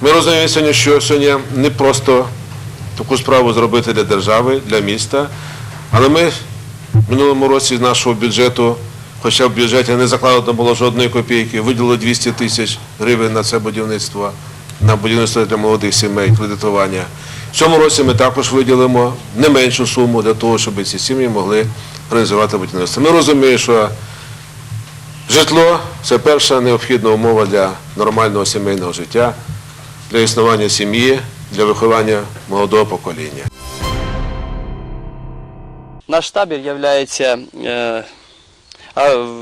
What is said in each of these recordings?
Ми розуміємо сьогодні, що сьогодні не просто таку справу зробити для держави, для міста, але ми в минулому році з нашого бюджету, хоча в бюджеті не закладено було жодної копійки, виділили 200 тисяч гривень на це будівництво, на будівництво для молодих сімей, кредитування. В цьому році ми також виділимо не меншу суму для того, щоб ці сім'ї могли реалізувати будівництво. Ми розуміємо, що Житло це перша необхідна умова для нормального сімейного життя, для існування сім'ї, для виховання молодого покоління. Наш табір являється, е,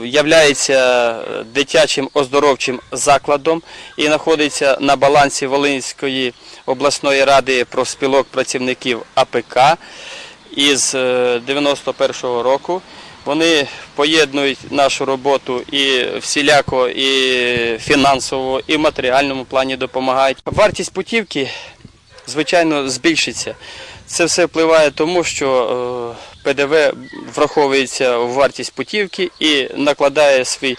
являється дитячим оздоровчим закладом і знаходиться на балансі Волинської обласної ради профспілок працівників АПК із е, 91-го року. Вони поєднують нашу роботу і всіляко, і фінансово, і в матеріальному плані допомагають. Вартість путівки звичайно, збільшиться. Це все впливає тому, що е, ПДВ враховується в вартість путівки і накладає свій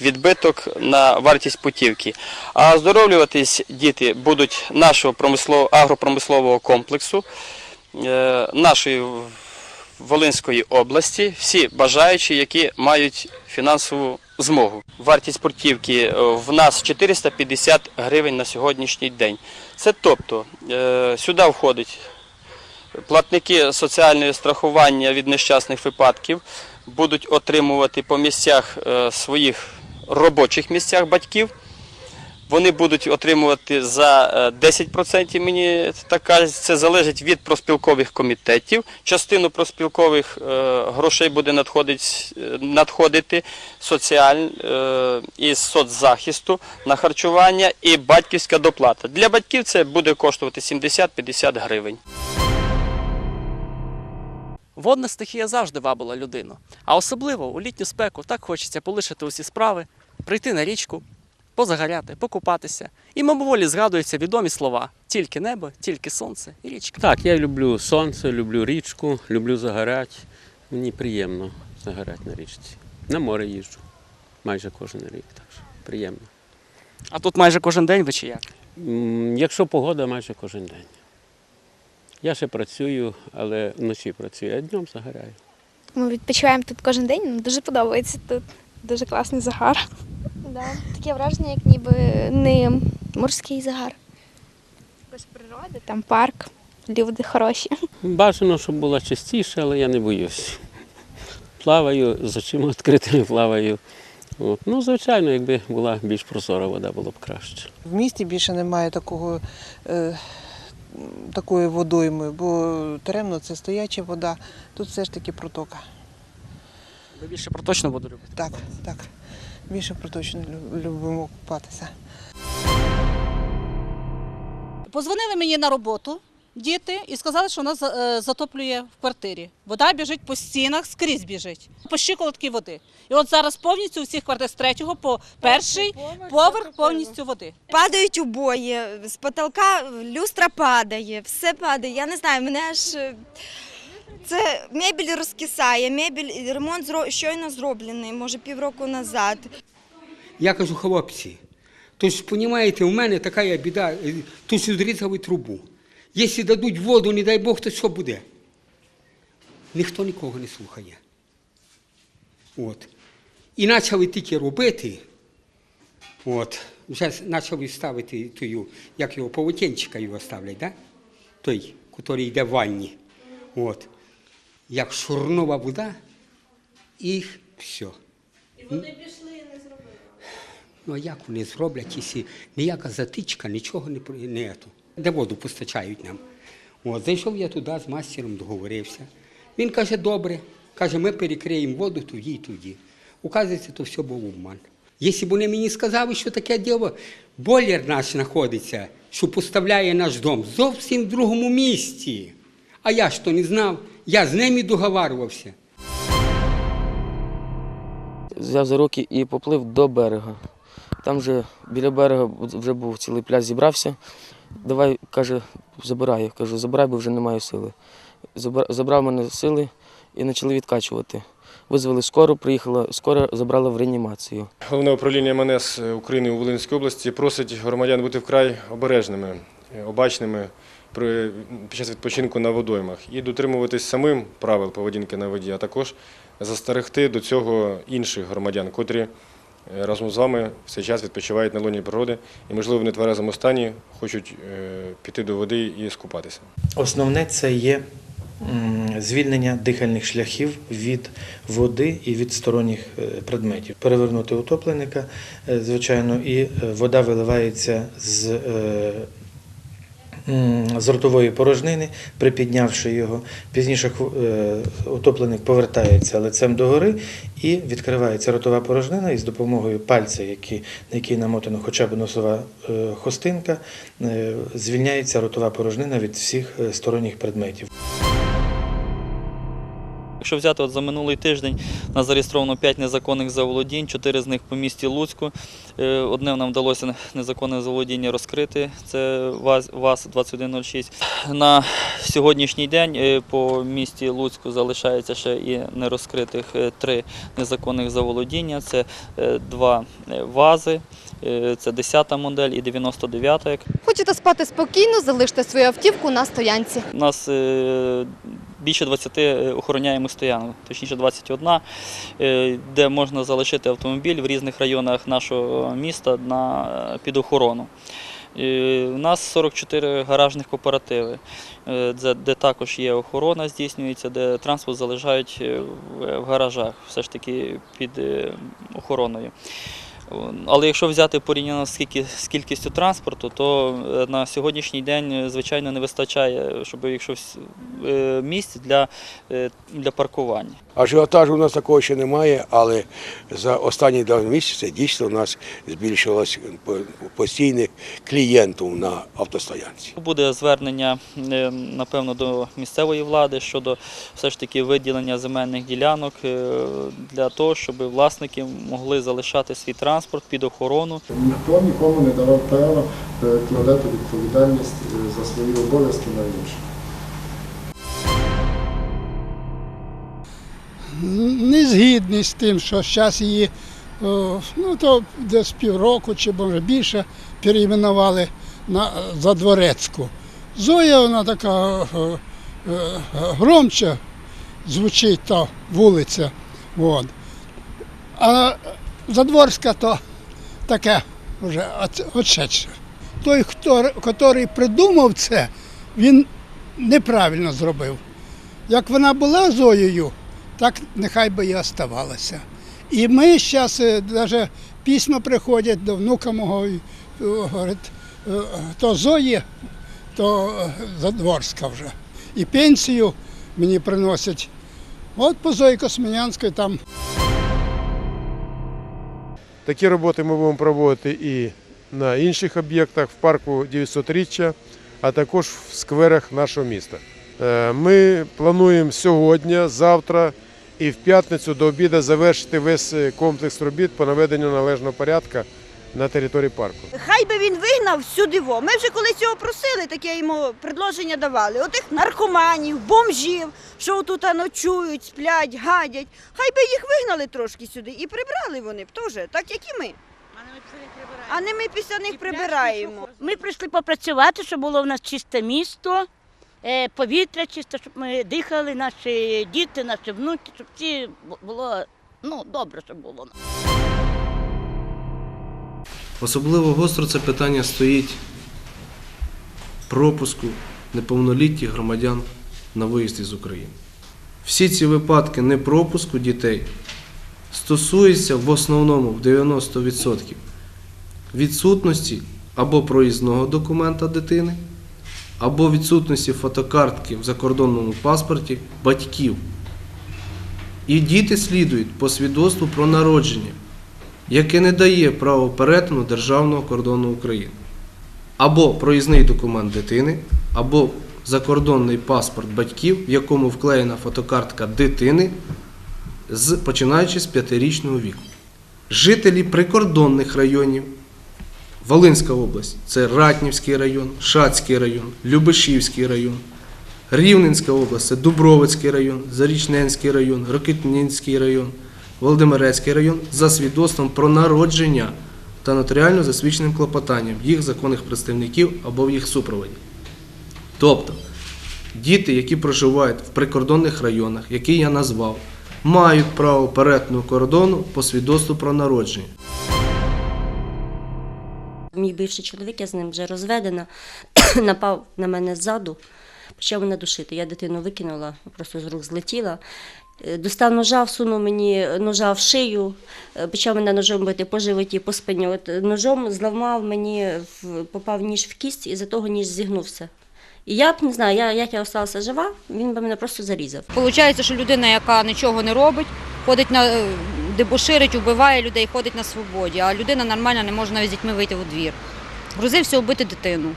відбиток на вартість путівки. А оздоровлюватись діти будуть нашого промислового агропромислового комплексу, е, нашої Волинської області, всі бажаючі, які мають фінансову змогу. Вартість путівки е, в нас 450 гривень на сьогоднішній день. Це тобто е, сюди входить платники соціального страхування від нещасних випадків, будуть отримувати по місцях е, своїх робочих місцях батьків. Вони будуть отримувати за е, 10%, мені так кажуть, це залежить від проспілкових комітетів. Частину проспілкових е, грошей буде надходити, надходити соціаль, е, із соцзахисту на харчування і батьківська доплата. Для батьків це буде коштувати 70-50 гривень. Водна стихія завжди вабила людину. А особливо у літню спеку так хочеться полишити усі справи, прийти на річку, позагоряти, покупатися. І мимоволі згадуються відомі слова: тільки небо, тільки сонце і річка. Так, я люблю сонце, люблю річку, люблю загорати. Мені приємно загорати на річці. На море їжджу майже кожен рік, так що приємно. А тут майже кожен день ви чи як? Якщо погода, майже кожен день. Я ще працюю, але вночі працюю, а днем загораю. Ми відпочиваємо тут кожен день, нам дуже подобається тут. Дуже класний загар. Да. Таке враження, як ніби не морський загар. Якось природа, там парк, люди хороші. Бажано, щоб було частіше, але я не боюсь. Плаваю, з очима відкритими плаваю. От. Ну, звичайно, якби була більш прозора вода, було б краще. В місті більше немає такого, е, такої водойми, бо Теремно це стояча вода, тут все ж таки протока. Ви більше проточну воду любите? Так, так. Більше проточно лю- любимо купатися. Позвонили мені на роботу діти і сказали, що нас е, затоплює в квартирі. Вода біжить по стінах, скрізь біжить. По щиколотки води. І от зараз повністю у всіх квартир з третього по перший поверх повністю води. Падають обої, з потолка люстра падає, все падає. Я не знаю, мене аж е, це мебель розкисає, мебель ремонт щойно зроблений, може півроку назад. Я кажу, хлопці, то ж, розумієте, у мене така біда, е, тут зрізали трубу. Якщо дадуть воду, не дай Бог, то що буде? Ніхто нікого не слухає. От. І почали тільки робити, от, вже почали ставити тую, як його, полотенчика його ставлять, да? той, який йде в ванні. От. Як шурнова вода, і все. І вони пішли і не зробили. Ну а як вони зроблять, якщо ніяка затичка, нічого не, не ето. Де воду постачають нам. От, зайшов я туди з мастером, договорився. Він каже, добре, каже, ми перекриємо воду тоді і тоді. Указується, то все був обман. Якщо б вони мені сказали, що таке діло, бойлер наш знаходиться, що поставляє наш дом зовсім в другому місці. А я ж то не знав, я з ними договарювався. взяв за руки і поплив до берега. Там вже біля берега вже був цілий пляж, зібрався. Давай, каже, забирай. Я кажу, забирай, бо вже немає сили. Забрав мене сили і почали відкачувати. визвали скору, приїхала скора, забрала в реанімацію. Головне управління МНС України у Волинській області просить громадян бути вкрай обережними, е, обачними при, під час відпочинку на водоймах і дотримуватись самим правил поведінки на воді, а також застерегти до цього інших громадян, котрі е, разом з вами в цей час відпочивають на лоні природи і, можливо, в нетверезому стані хочуть е, піти до води і скупатися. Основне це є звільнення дихальних шляхів від води і від сторонніх е, предметів. Перевернути утопленника, звичайно, і вода виливається з. З ротової порожнини, припіднявши його, пізніше е, утопленик повертається лицем догори і відкривається ротова порожнина, і з допомогою пальця, які, на який намотана хоча б носова е, хостинка, е, звільняється ротова порожнина від всіх сторонніх предметів. Якщо взяти от за минулий тиждень, у нас зареєстровано 5 незаконних заволодінь, 4 з них по місті Луцьку. Е, Одне нам вдалося незаконне заволодіння розкрити, це ВАЗ- ВАЗ-2106. На сьогоднішній день е, по місті Луцьку залишається ще і нерозкритих е, три незаконних заволодіння. Це два ВАЗи, це 10-та модель і 99-та. Хочете спати спокійно, залиште свою автівку на стоянці. У нас більше 20 охороняємих стоянок, точніше 21, е, де можна залишити автомобіль в різних районах нашого міста на, під охорону. Е, У нас 44 гаражних кооперативи, е, де, також є охорона здійснюється, де транспорт залишають е, в гаражах, все ж таки під е, охороною. Але якщо взяти порівняно з кількістю транспорту, то е, на сьогоднішній день, е, звичайно, не вистачає, щоб якщо е, місць для, для паркування. Ажіотажу у нас такого ще немає, але за останні два місяці дійсно у нас збільшилось по- постійних клієнтів на автостоянці. Буде звернення, напевно, до місцевої влади щодо все ж таки виділення земельних ділянок для того, щоб власники могли залишати свій транспорт під охорону. Ніхто нікому не давав права перекладати відповідальність е, за свої обов'язки на інших. не згідний з тим, що зараз її ну, то десь півроку чи може більше перейменували на Задворецьку. Зоя вона така е, е, громче звучить та вулиця. От. А Задворська то таке вже отшедше. Той, хто, який придумав це, він неправильно зробив. Як вона була Зоєю, так нехай би і оставалася. І ми зараз навіть письма приходять до внука мого, е, говорить, е, то Зої, то е, Задворська вже. І пенсію мені приносять. От по Зої Космінянської там Такі роботи ми будемо проводити і на інших об'єктах в парку 900-річчя, а також в скверах нашого міста. Е, Ми плануємо сьогодні, завтра і в п'ятницю до обіду завершити весь е, комплекс робіт по наведенню належного порядку на території парку. Хай би він вигнав сюди. во. Ми вже колись його просили, таке йому предложення давали. Отих наркоманів, бомжів, що тут ночують, сплять, гадять. Хай би їх вигнали трошки сюди і прибрали вони б теж, так як і ми. А не ми після них прибираємо. Ми прийшли попрацювати, щоб було в нас чисте місто, е, повітря чисте, щоб ми дихали, наші діти, наші внуки, щоб всі було ну, добре, щоб було. Особливо гостро це питання стоїть пропуску неповнолітніх громадян на виїзд із України. Всі ці випадки непропуску дітей стосуються в основному в 90% відсутності або проїзного документа дитини, або відсутності фотокартки в закордонному паспорті батьків. І діти слідують по свідоцтву про народження яке не дає право перетину державного кордону України. Або проїзний документ дитини, або закордонний паспорт батьків, в якому вклеєна фотокартка дитини, з, починаючи з п'ятирічного віку. Жителі прикордонних районів Волинська область це Ратнівський район, Шацький район, Любешівський район, Рівненська область це Дубровицький район, Зарічненський район, Рокитнінський район, Володимирецький район за свідоцтвом про народження та нотаріально засвідченим клопотанням їх законних представників або в їх супроводі. Тобто діти, які проживають в прикордонних районах, які я назвав, мають право перетину кордону по свідоцтву про народження. Мій бивший чоловік, я з ним вже розведена, напав на мене ззаду, почав мене душити. Я дитину викинула, просто з рук злетіла. Е, Достав ножа, всунув мені ножа в шию, е, почав мене ножом бити по животі, по спині. От е, ножом зламав мені, попав ніж в кість, і за того ніж зігнувся. І я б не знаю, я, як я залишилася жива, він би мене просто зарізав. Получається, що людина, яка нічого не робить, ходить на е, дебоширить, вбиває людей, ходить на свободі, а людина нормально не може навіть з дітьми вийти у двір. Грузився вбити дитину.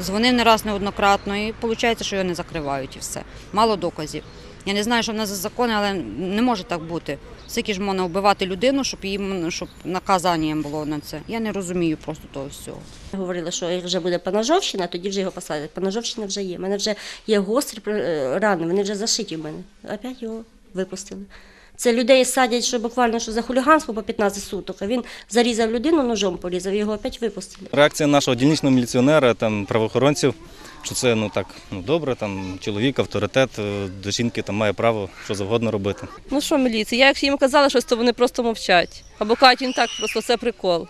Дзвонив не раз неоднократно, і виходить, що його не закривають і все. Мало доказів. Я не знаю, що в нас за закони, але не може так бути. Скільки ж можна вбивати людину, щоб їм щоб наказанням було на це. Я не розумію просто того всього. Говорили, що як вже буде панажовщина, тоді вже його посадять. Панажовщина вже є. У мене вже є гострі е, рани, вони вже зашиті в мене. Опять його випустили. Це людей садять, що буквально що за хуліганство по 15 суток, а він зарізав людину, ножом порізав, його опять випустили. Реакція нашого дільничного міліціонера, там, правоохоронців, що це ну так ну добре, там чоловік, авторитет, е, до жінки там має право що завгодно робити. Ну що міліція? Я якщо їм казала щось, то вони просто мовчать. Або кажуть, він так просто це прикол.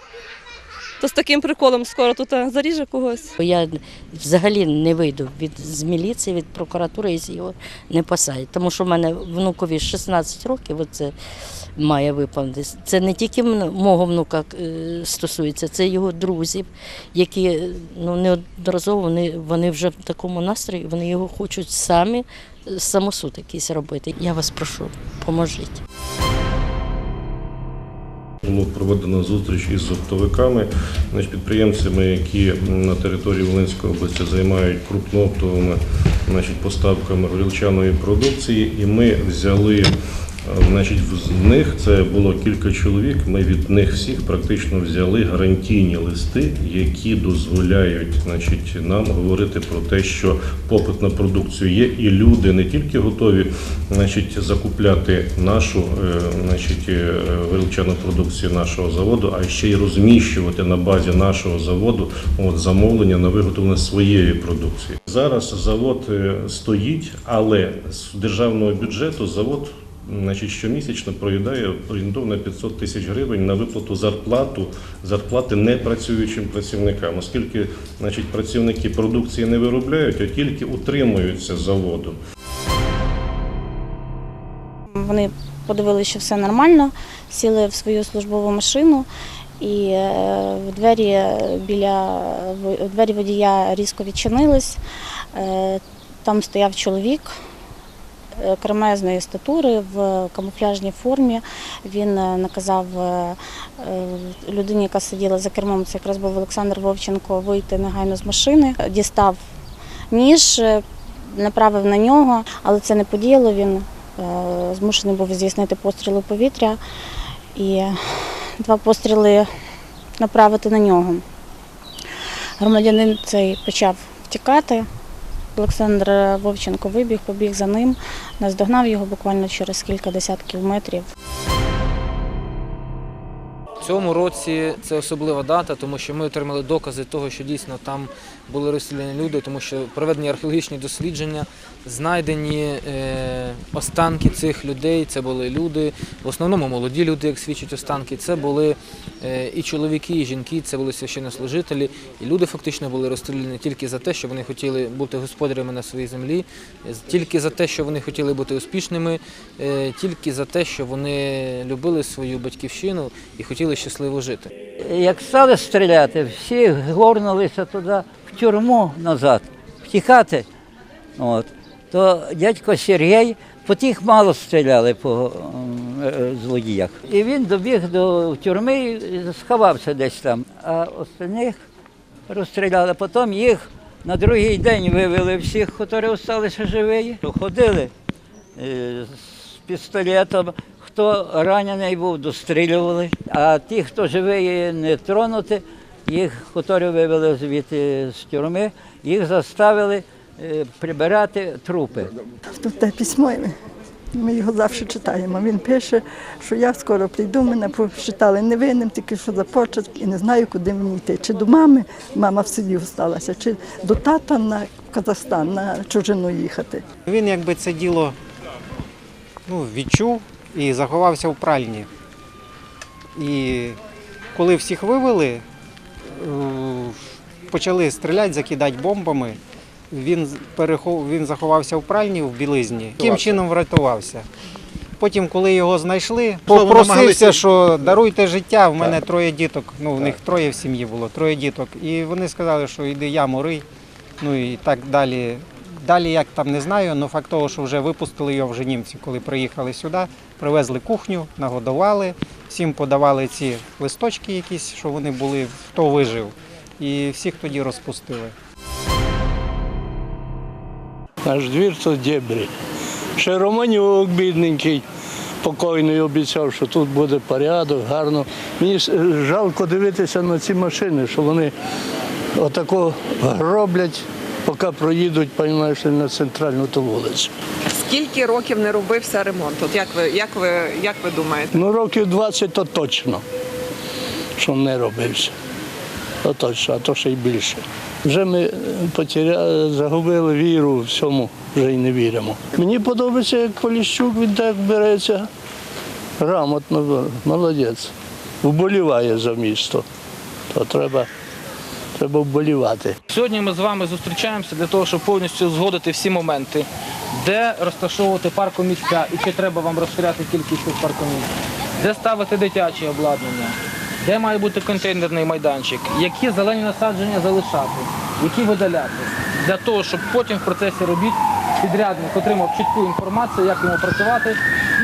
То з таким приколом скоро тут заріже когось. Я взагалі не вийду від з міліції, від прокуратури, якщо його не посадять. Тому що в мене внукові 16 років, оце має виповнити. Це не тільки мого внука е, стосується, це його друзів, які е, ну, неодноразово вони, вони вже в такому настрої, вони його хочуть самі е, самосуд якийсь робити. Я вас прошу, поможіть. Було проведено зустріч із оптовиками, підприємцями, які на території Волинської області займають крупнооптовими поставками горілчаної продукції, і ми взяли. Е, Значить, з них це було кілька чоловік. Ми від них всіх практично взяли гарантійні листи, які дозволяють значить, нам говорити про те, що попит на продукцію є, і люди не тільки готові значить, закупляти нашу е, значить, е, вилучену продукцію нашого заводу, а ще й розміщувати на базі нашого заводу от, замовлення на виготовлення своєї продукції. Зараз завод стоїть, але з державного бюджету завод. Значить, щомісячно проїдає орієнтовно 500 тисяч гривень на виплату зарплату, зарплати непрацюючим працівникам, оскільки значить, працівники продукції не виробляють, а тільки утримуються заводом. Вони подивилися, що все нормально, сіли в свою службову машину, і е, в двері біля в- двері водія різко відчинились. Е, Там стояв чоловік кремезної статури в камуфляжній формі. Він е, наказав е, е, людині, яка сиділа за кермом, це якраз був Олександр Вовченко, вийти негайно з машини, дістав ніж, е, направив на нього, але це не подіяло. Він е, змушений був здійснити постріли у повітря і два постріли направити на нього. Громадянин цей почав втікати. Олександр Вовченко вибіг, побіг за ним, наздогнав його буквально через кілька десятків метрів. В цьому році це особлива дата, тому що ми отримали докази того, що дійсно там були розстріляні люди, тому що проведені археологічні дослідження, знайдені е, останки цих людей. Це були люди, в основному молоді люди, як свідчать останки. Це були е, і чоловіки, і жінки, це були священнослужителі. І люди фактично були розстріляні тільки за те, що вони хотіли бути господарями на своїй землі, е, тільки за те, що вони хотіли бути успішними, тільки за те, що вони любили свою батьківщину і хотіли щасливо жити. Як стали стріляти, всі горнулися туди тюрму назад, втікати. От. То дядько Сергій, по тих мало стріляли по е, злодіях. І він добіг до тюрми і сховався десь там. А остальних розстріляли. Потім їх на другий день вивели всіх, які залишилися живі. Ходили е, з пістолетом. Хто ранений був, дострілювали. А ті, хто живий не тронути, їх, які вивели звідти з тюрми, їх заставили е, прибирати трупи. Тут те письмо, ми його завжди читаємо. Він пише, що я скоро прийду, мене посчитали невинним, тільки що за початок і не знаю, куди мені йти. Чи до мами, мама в селі залишилася, чи до тата на Казахстан, на чужину їхати. Він якби це діло ну, відчув і заховався в пральні. І коли всіх вивели, почали стріляти, закидати бомбами. Він, перехов... він заховався в пральні в білизні. Яким чином врятувався. Потім, коли його знайшли, попросився, що даруйте життя. В мене троє діток. Ну, в них троє в сім'ї було, троє діток. І вони сказали, що йди я морий. Ну і так далі. Далі як там не знаю, але факт того, що вже випустили його вже німці, коли приїхали сюди, привезли кухню, нагодували, всім подавали ці листочки якісь, що вони були, хто вижив. І всіх тоді розпустили. Наш двір то дебрі. Ще Романюк, бідненький, покойний обіцяв, що тут буде порядок, гарно. Мені жалко дивитися на ці машини, що вони отако роблять, поки проїдуть, розумієш, на центральну ту вулицю. Скільки років не робився ремонт? От як ви, як ви, як ви думаєте? Ну, років 20 то точно, що не робився. То точно, а то ще й більше. Вже ми е, потеря... загубили віру в всьому, вже й не віримо. Мені подобається, як Поліщук він так береться. Грамотно, молодець. Вболіває за місто. То треба, треба вболівати. Сьогодні ми з вами зустрічаємося для того, щоб повністю узгодити всі моменти, де розташовувати паркомісця і чи треба вам розширяти кількість цих паркомісць, де ставити дитяче обладнання, де має бути контейнерний майданчик, які зелені насадження залишати, які видаляти, для того, щоб потім в процесі робіт підрядник отримав чітку інформацію, як йому працювати,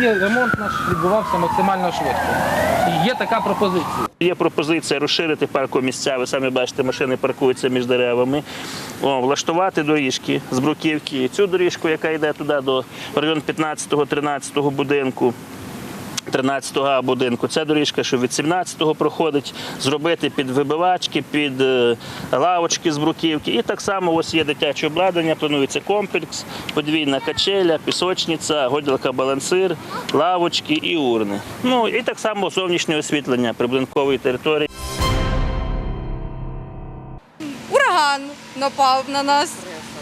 і ремонт наш відбувався максимально швидко. Є така пропозиція. Є пропозиція розширити парку місця. Ви самі бачите, машини паркуються між деревами. О, влаштувати доріжки з бруківки. Цю доріжку, яка йде туди до район 15-13 будинку. 13-го будинку. Це доріжка, що від 17-го проходить, зробити під вибивачки, під е, лавочки з бруківки. І так само ось є дитяче обладнання, планується комплекс, подвійна качеля, пісочниця, годілка балансир, лавочки і урни. Ну і так само зовнішнє освітлення прибудинкової території. ураган напав на нас.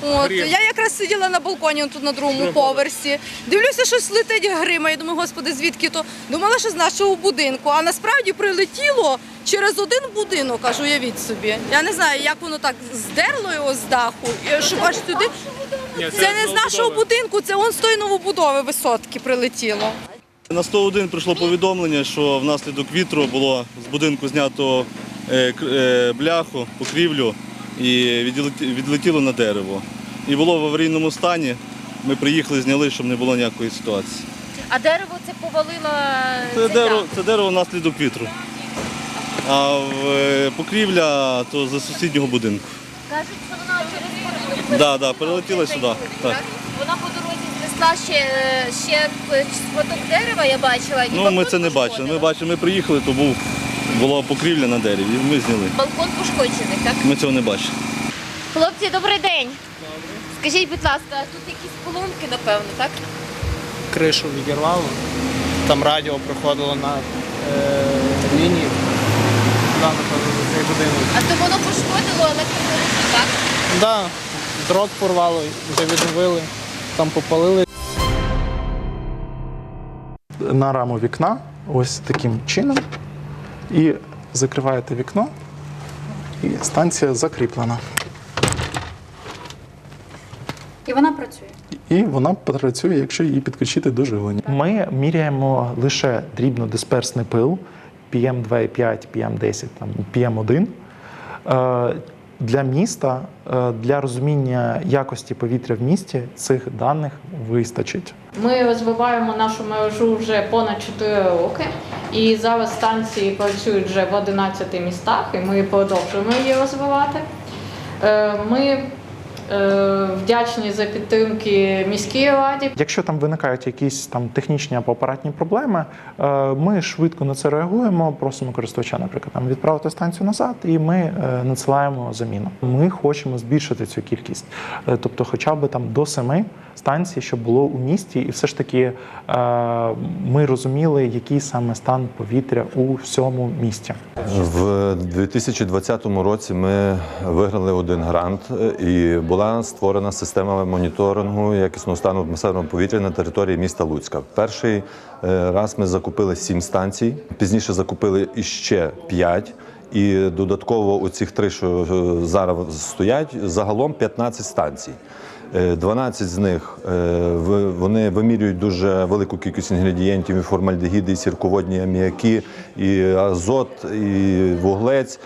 От я якраз сиділа на балконі тут на другому поверсі. Дивлюся, щось летить грима. Я думаю, господи, звідки то? Думала, що з нашого будинку. А насправді прилетіло через один будинок, аж уявіть собі. Я не знаю, як воно так здерло його з даху, і щоб аж сюди. Це не з нашого будинку, це он з тої новобудови висотки прилетіло. На 101 прийшло повідомлення, що внаслідок вітру було з будинку знято е, е, бляху, покрівлю і відлетіло на дерево. І було в аварійному стані. Ми приїхали, зняли, щоб не було ніякої ситуації. А дерево це повалило Це дерево, це дерево внаслідок вітру. А в- е, покрівля то за сусіднього будинку. Кажуть, що вона через будинок. Так, да, да, перелетіла сюди. Так. Вона по дорозі знесла ще, ще шматок дерева, я бачила. і Ну, ми це не бачили. Ми бачили, ми приїхали, то був, була покрівля на дереві, і ми зняли. Балкон пошкоджений, так? Ми цього не бачили. Хлопці, добрий день. Скажіть, будь ласка, тут якісь поломки, напевно, так? кришу відірвало. Там радіо проходило на е, лінії. Да, напевно, за цей будинок. А то воно пошкодило електромережу, так? Да, дрот порвало, вже відновили, там попалили. на раму вікна ось таким чином. І закриваєте вікно, і станція закріплена. І вона працює. І вона працює, якщо її підключити до живлення. Ми міряємо лише дрібнодисперсний пил PM2,5, PM10, там, PM1. Е, Для міста, е, для розуміння якості повітря в місті цих даних вистачить. Ми розвиваємо нашу мережу вже понад 4 роки, і зараз станції працюють вже в 11 містах, і ми продовжуємо її розвивати. Е, Ми Вдячні за підтримки міській раді. Якщо там виникають якісь там технічні або апаратні проблеми, е, ми швидко на це реагуємо. Просимо користувача, наприклад, там відправити станцію назад, і ми е, надсилаємо заміну. Ми хочемо збільшити цю кількість, Е, тобто, хоча б там до семи станцій, щоб було у місті, і все ж таки е, ми розуміли, який саме стан повітря у всьому місті. В 2020 році ми виграли один грант е, і була створена система моніторингу якісного стану атмосферного повітря на території міста Луцька. Перший е, раз ми закупили сім станцій, пізніше закупили іще п'ять. І додатково у цих три, що е, зараз стоять, загалом 15 станцій. Е, 12 з них е, вони вимірюють дуже велику кількість інгредієнтів, формальдегіди, і сірководні аміаки, і азот, і вуглець.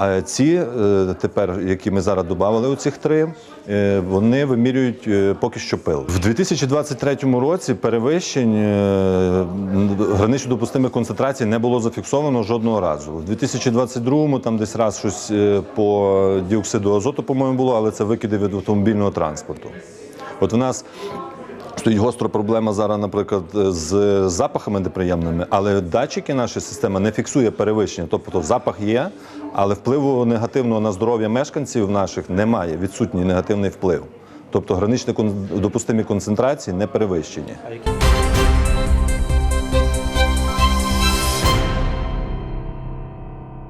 А ці е, тепер, які ми зараз додали у цих три, е, вони вимірюють е, поки що пил. В 2023 році перевищень гранично допустимих концентрацій не було зафіксовано жодного разу. У 2022-му там десь раз щось по діоксиду азоту, по-моєму, було, але це викиди від автомобільного транспорту. От в нас Стоїть гостра проблема зараз, наприклад, з запахами неприємними, але датчики наша система не фіксує перевищення. Тобто запах є, але впливу негативного на здоров'я мешканців наших немає, відсутній негативний вплив. Тобто граничні допустимі концентрації не перевищені.